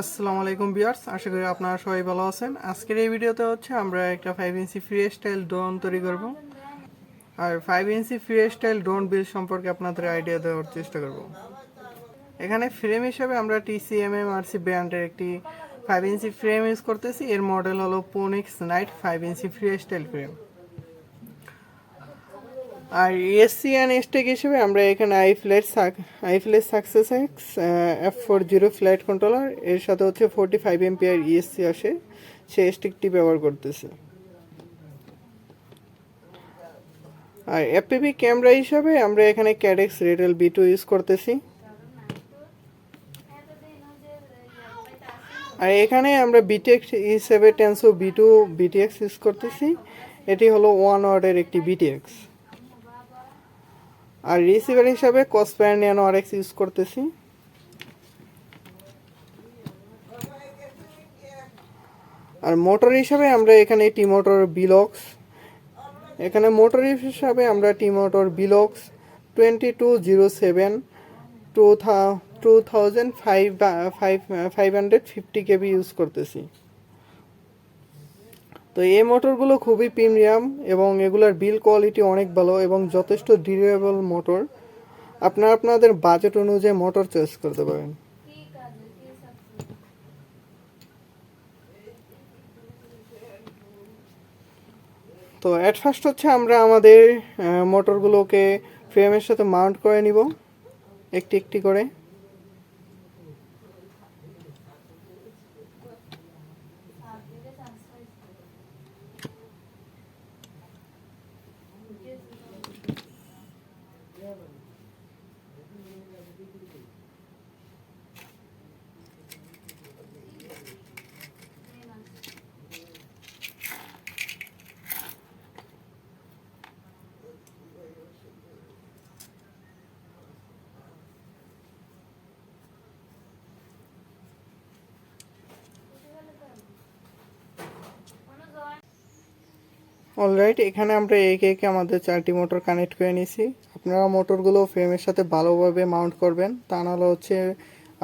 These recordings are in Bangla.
আসসালামু আলাইকুম বিয়ার্স আশা করি আপনারা সবাই ভালো আছেন। আজকের এই ভিডিওতে হচ্ছে আমরা একটা five inch free style drone তৈরি করব। আর five inch free style drone build সম্পর্কে আপনাদের আইডিয়া দেওয়ার চেষ্টা করব। এখানে ফ্রেম হিসেবে আমরা টিসিএমএম আর সি ব্র্যান্ডের একটি ফাইভ ইঞ্চি ফ্রেম ইউজ করতেছি। এর মডেল হলো পোনিক্স knight five inch free style frame R ESC and stack হিসেবে আমরা এখানে iFlight iFlight SucceX X F four zero flight controller এর সাথে হচ্ছে ফোরটি ফাইভ এমপিআর ইএসসি আসে সেই স্টিকটি ব্যবহার করতেছে। আর এফপিভি ক্যামেরা হিসাবে আমরা এখানে Caddx Ratel B two use করতেছি। আর এখানে আমরা বিটিএক্স হিসেবে টেনসো বি টু বিটিএক্স ইউজ করতেছি। এটি হলো ওয়ান ওয়ার্ডের একটি বিটিএক্স আর রিসিভার হিসাবে কসপ্যান ন্যানো আর এক্স ইউজ করতেছি। আর মোটর হিসাবে আমরা এখানে টি মোটর বিলক্স এখানে মোটর হিসাবে আমরা T motor বিলক্স twenty two zero seven two থা two thousand five five five hundred fifty KV use করতেছি। তো এই মোটরগুলো খুবই প্রিমিয়াম এবং এগুলোর বিল কোয়ালিটি অনেক ভালো এবং যথেষ্ট ডিউরেবল মোটর আপনারা আপনাদের বাজেট অনুযায়ী মোটর চয়েস করতে পারেন। তো অ্যাট ফার্স্ট হচ্ছে আমরা আমাদের মোটরগুলোকে ফ্রেমের সাথে মাউন্ট করে নিব। একটি একটি করে। অলরাইট এখানে আমরা একে একে আমাদের চারটি মোটর কানেক্ট করে নিয়েছি। আপনারা মোটরগুলো ফ্রেমের সাথে ভালোভাবে মাউন্ট করবেন, তা নাহলে হচ্ছে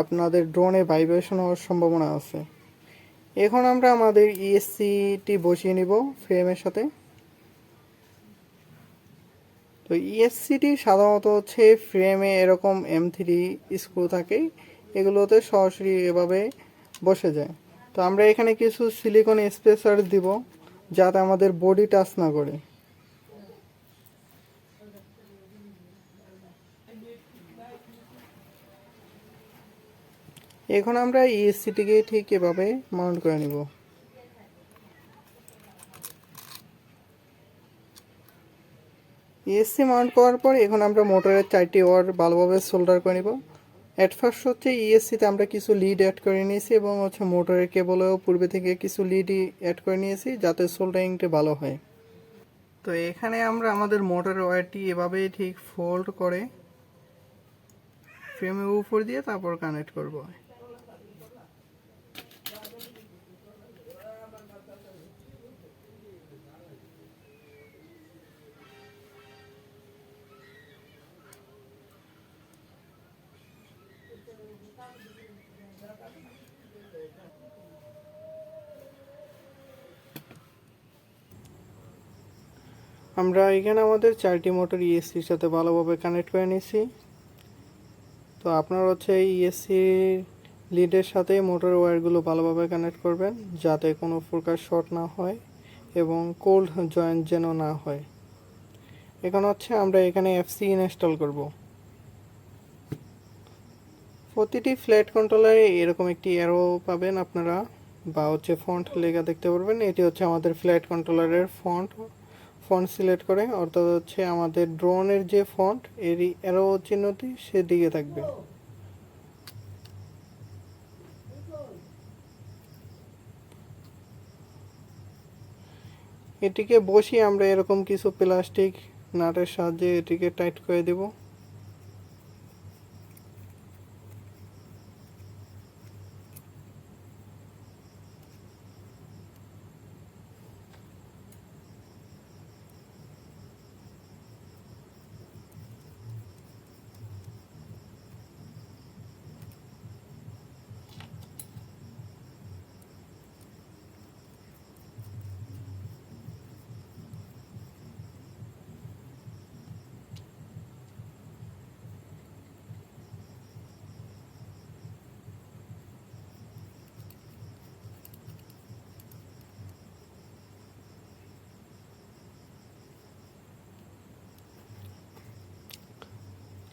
আপনাদের ড্রোনে ভাইব্রেশন হওয়ার সম্ভাবনা আছে। এখন আমরা আমাদের ইএসসিটি বসিয়ে নিব ফ্রেমের সাথে। তো ইএসসিটি সাধারণত হচ্ছে ফ্রেমে এরকম এম থ্রি স্ক্রু থাকে, এগুলোতে সরাসরি এভাবে বসে যায়। তো আমরা এখানে কিছু সিলিকন স্পেসার দিব। যাতে আমাদের বডি টাচ না করে। এখন আমরা ইএসসিটিকে ঠিক এভাবে মাউন্ট করে নিব। ইএসসি মাউন্ট করার পর এখন আমরা মোটরের চারটি ওয়ার ভালোভাবে সোল্ডার করে নিব। অ্যাট ফার্স্ট হচ্ছে ইএসসিতে আমরা কিছু লিড অ্যাড করে নিয়েছি এবং হচ্ছে মোটরের কেবলেও পূর্বে থেকে কিছু লিডই অ্যাড করে নিয়েছি যাতে সোল্ডারিংটা ভালো হয়। তো এখানে আমরা আমাদের মোটর ওয়্যারটি এভাবেই ঠিক ফোল্ড করে ফ্রেমের উপর দিয়ে তারপর কানেক্ট করব। আমরা এখানে আমাদের চারটি মোটর ইএসসির সাথে ভালোভাবে কানেক্ট করে নিয়েছি। তো আপনার হচ্ছে ইএসসি লিডের সাথে মোটর ওয়্যারগুলো ভালোভাবে কানেক্ট করবেন, যাতে কোনো প্রকার শর্ট না হয় এবং কোল্ড জয়েন্ট যেন না হয়। এখন হচ্ছে আমরা এখানে এফসি ইনস্টল করব। প্রতিটি ফ্ল্যাট কন্ট্রোলারে এরকম একটি অ্যারো পাবেন আপনারা, বা হচ্ছে ফন্ট লেখা দেখতে পারবেন। এটি হচ্ছে আমাদের ফ্ল্যাট কন্ট্রোলারের ফন্ট ফন্ট সিলেক্ট করে, অর্থাৎ হচ্ছে আমাদের ড্রোনের যে ফন্ট এরই অ্যারো চিহ্নটি সেদিকে থাকবে। এটিকে বসিয়ে আমরা এরকম কিছু প্লাস্টিক নাটের সাহায্যে এটিকে টাইট করে দেব।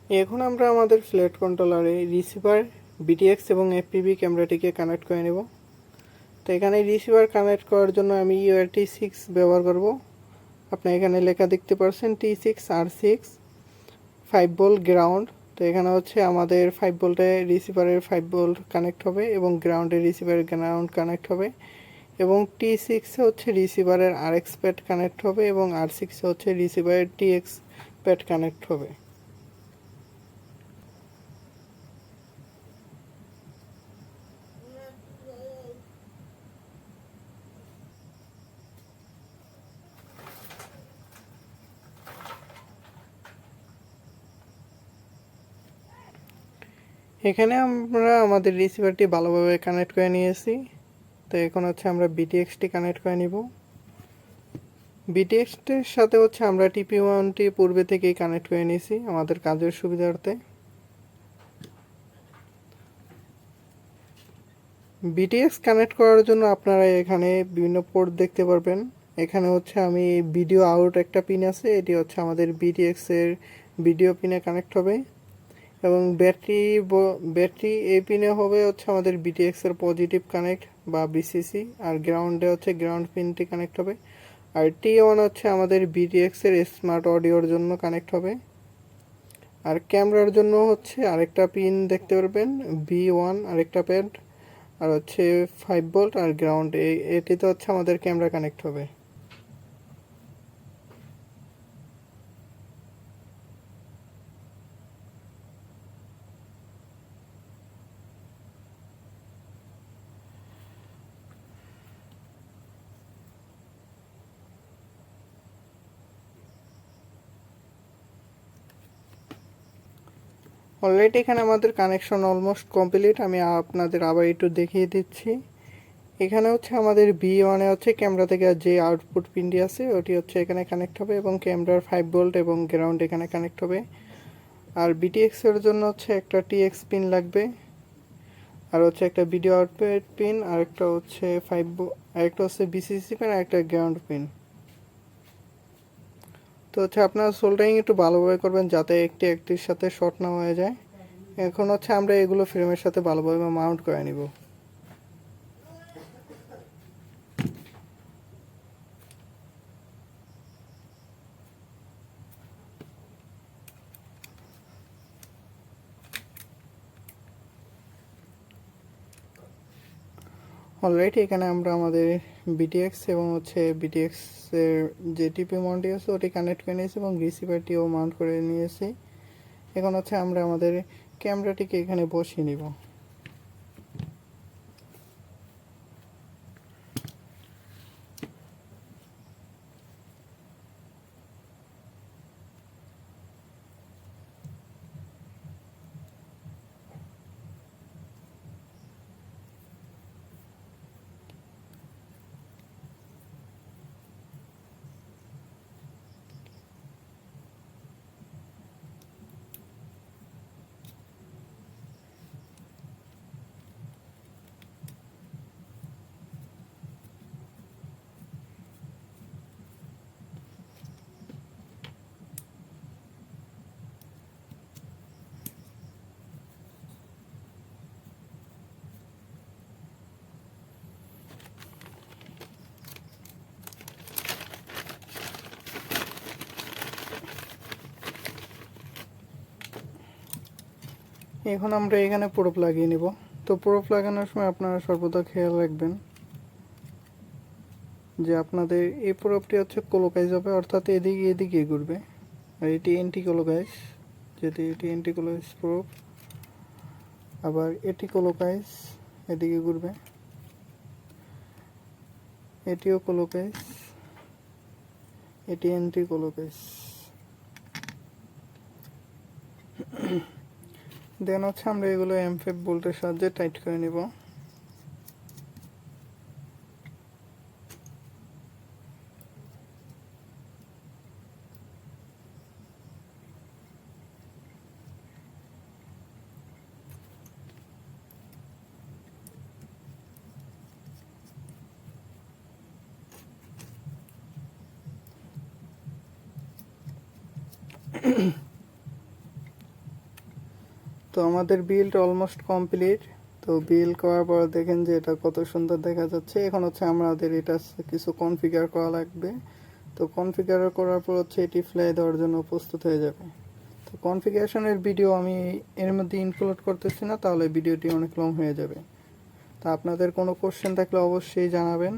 এখন আমরা আমাদের ফ্ল্যাট কন্ট্রোলারে রিসিভার বিটিএক্স এবং এফপিবি ক্যামেরাটিকে কানেক্ট করে নেব। তো এখানে রিসিভার কানেক্ট করার জন্য আমি ইউআরটি সিক্স ব্যবহার করব। আপনি এখানে লেখা দেখতে পাচ্ছেন T six R six five volt ground তো এখানে হচ্ছে আমাদের ফাইভ ভোল্টে রিসিভারের ফাইভ ভোল্ট কানেক্ট হবে এবং গ্রাউন্ডে রিসিভারের গ্রাউন্ড কানেক্ট হবে। এবং টি সিক্সে হচ্ছে রিসিভারের আর এক্স প্যাড কানেক্ট হবে এবং আর সিক্সে হচ্ছে রিসিভারের টি এক্স প্যাড কানেক্ট হবে। এখানে আমরা আমাদের রিসিভারটি ভালোভাবে কানেক্ট করে নিয়েছি। তো এখন হচ্ছে আমরা বিটিএক্সটি কানেক্ট করে নিব। বিটিএক্সটির সাথে হচ্ছে আমরা টিপি ওয়ানটি পূর্বে থেকেই কানেক্ট করে নিয়েছি আমাদের কাজের সুবিধার্থে। বিটিএক্স কানেক্ট করার জন্য আপনারা এখানে বিভিন্ন পোর্ট দেখতে পারবেন। এখানে হচ্ছে আমি ভিডিও আউট একটা পিন আছে, এটি হচ্ছে আমাদের বিটিএক্স এর ভিডিও পিনে কানেক্ট হবে। এবং ব্যাটারি ব্যাটারি এই পিনে হবে হচ্ছে আমাদের বিটিএক্স এর পজিটিভ কানেক্ট বা বিসিসি আর গ্রাউন্ডে হচ্ছে গ্রাউন্ড পিনটি কানেক্ট হবে। আর টি ওয়ান হচ্ছে আমাদের বিটিএক্স এর স্মার্ট অডিওর জন্য কানেক্ট হবে। আর ক্যামেরার জন্য হচ্ছে আরেকটা পিন দেখতে পারবেন বি ওয়ান আরেকটা প্যাড আর হচ্ছে ফাইভ ভোল্ট আর গ্রাউন্ড এটিতে হচ্ছে আমাদের ক্যামেরা কানেক্ট হবে। অলরেডি এখানে আমাদের কানেকশন অলমোস্ট কমপ্লিট আমি আপনাদের আবার একটু দেখিয়ে দিচ্ছি। এখানে হচ্ছে আমাদের বি ওয়ানে হচ্ছে ক্যামেরা থেকে যে আউটপুট পিনটি আছে, ওটি হচ্ছে এখানে কানেক্ট হবে এবং ক্যামেরার ফাইভ ভোল্ট এবং গ্রাউন্ড এখানে কানেক্ট হবে। আর বিটিএক্সের জন্য হচ্ছে একটা টিএক্স পিন লাগবে। আর হচ্ছে একটা ভিডিও আউটপুট পিন আর একটা হচ্ছে ফাইভ আরেকটা হচ্ছে বিসিসি পিন আর একটা গ্রাউন্ড পিন তো হচ্ছে আপনার সোল্ডারিং একটু ভালোভাবে করবেন যাতে একটি একটির সাথে শর্ট না হয়ে যায়। এখন হচ্ছে আমরা এগুলো ফ্রেমের সাথে ভালোভাবে মাউন্ট করে নিব। অলরাইট এখানে আমরা আমাদের বিটিএক্স এবং হচ্ছে বিটিএক্স এর যে টিপি মাউন্টটি আছে, ওটি কানেক্ট করে নিয়েছি এবং রিসিভারটিও মাউন্ট করে নিয়েছি। এখন হচ্ছে আমরা আমাদের ক্যামেরাটিকে এখানে বসিয়ে নিব। এখন আমরা এখানে প্রোপ লাগিয়ে নিব। তো প্রোপ লাগানোর সময় আপনারা সর্বদা খেয়াল রাখবেন যে আপনাদের এই প্রোপটি হচ্ছে কোলোকাইজ হবে, অর্থাৎ এদিকে এদিকে ঘুরবে আর এটি এন্টি কোলোকাইজ যেটি এটি এন্টি কোলোকাইজ প্রোপ, আবার এটি কোলোকাইজ, এদিকে ঘুরবে। এটিও কোলোকাইজ, এটি এন্টি কোলোকাইজ দেন হচ্ছে আমরা এগুলো এমফে বোল্টের সাহায্যে টাইট করে নিব। mm তো আমাদের বিল্ড অলমোস্ট কমপ্লিট তো বিল করার পর দেখেন যে এটা কত সুন্দর দেখা যাচ্ছে। এখন হচ্ছে আমাদের এটা কিছু কনফিগার করা লাগবে। তো কনফিগার করার পর হচ্ছে এটি ফ্লাই দেওয়ার জন্য প্রস্তুত হয়ে যাবে। তো কনফিগারেশনের ভিডিও আমি এর মধ্যে ইনক্লুড করতেছি না, তাহলে ভিডিওটি অনেক লং হয়ে যাবে। তা আপনাদের কোনো কোশ্চেন থাকলে অবশ্যই জানাবেন।